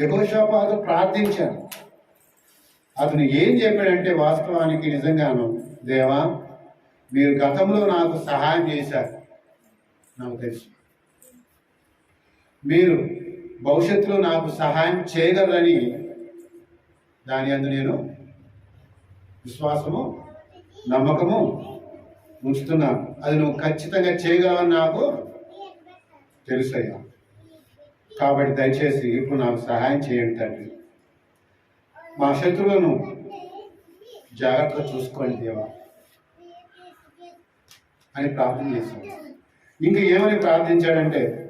యహోషాపాదు ప్రార్థించాను. అతను ఏం చెప్పాడంటే వాస్తవానికి నిజంగాను దేవా మీరు గతంలో నాకు సహాయం చేశారు. నాకు తెలుసు. మీరు భవిష్యత్తులో నాకు సహాయం చేయగలరని దాని అందు నేను విశ్వాసము నమ్మకము ఉంచుతున్నాను. అది నువ్వు ఖచ్చితంగా చేయగలవని నాకు తెలుసయ్యా. కాబట్టి దయచేసి ఇప్పుడు నాకు సహాయం చేయండి తండ్రి. మా శత్రువులను జాగ్రత్తగా చూసుకోండి దేవా అని ప్రార్థన చేశాడు. ఇంకా ఏమని ప్రార్థించాడంటే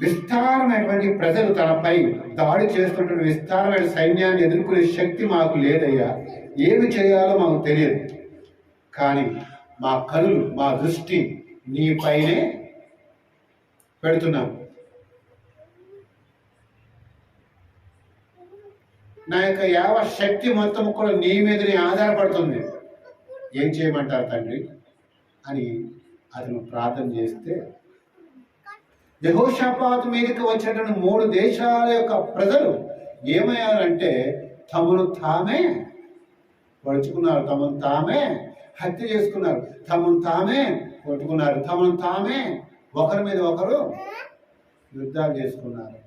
విస్తారమైనటువంటి ప్రజలు తనపై దాడి చేస్తున్నటువంటి విస్తారమైన సైన్యాన్ని ఎదుర్కొనే శక్తి మాకు లేదయ్యా. ఏమి చేయాలో మాకు తెలియదు. కానీ మా కనులు మా దృష్టి నీపైనే పెడుతున్నాం నా యొక్క యావ శక్తి మొత్తం కూడా నీ మీదనే ఆధారపడుతుంది. ఏం చేయమంటారు తండ్రి? అని అతను ప్రార్థన చేస్తే యహోషాపాతు మీదకి వచ్చినటువంటి మూడు దేశాల యొక్క ప్రజలు ఏమయ్యారంటే తమను తామే పడుచుకున్నారు తమను తామే హత్య చేసుకున్నారు. తమను తామే కొట్టుకున్నారు. తమను తామే ఒకరి మీద ఒకరు యుద్ధాలు చేసుకున్నారు.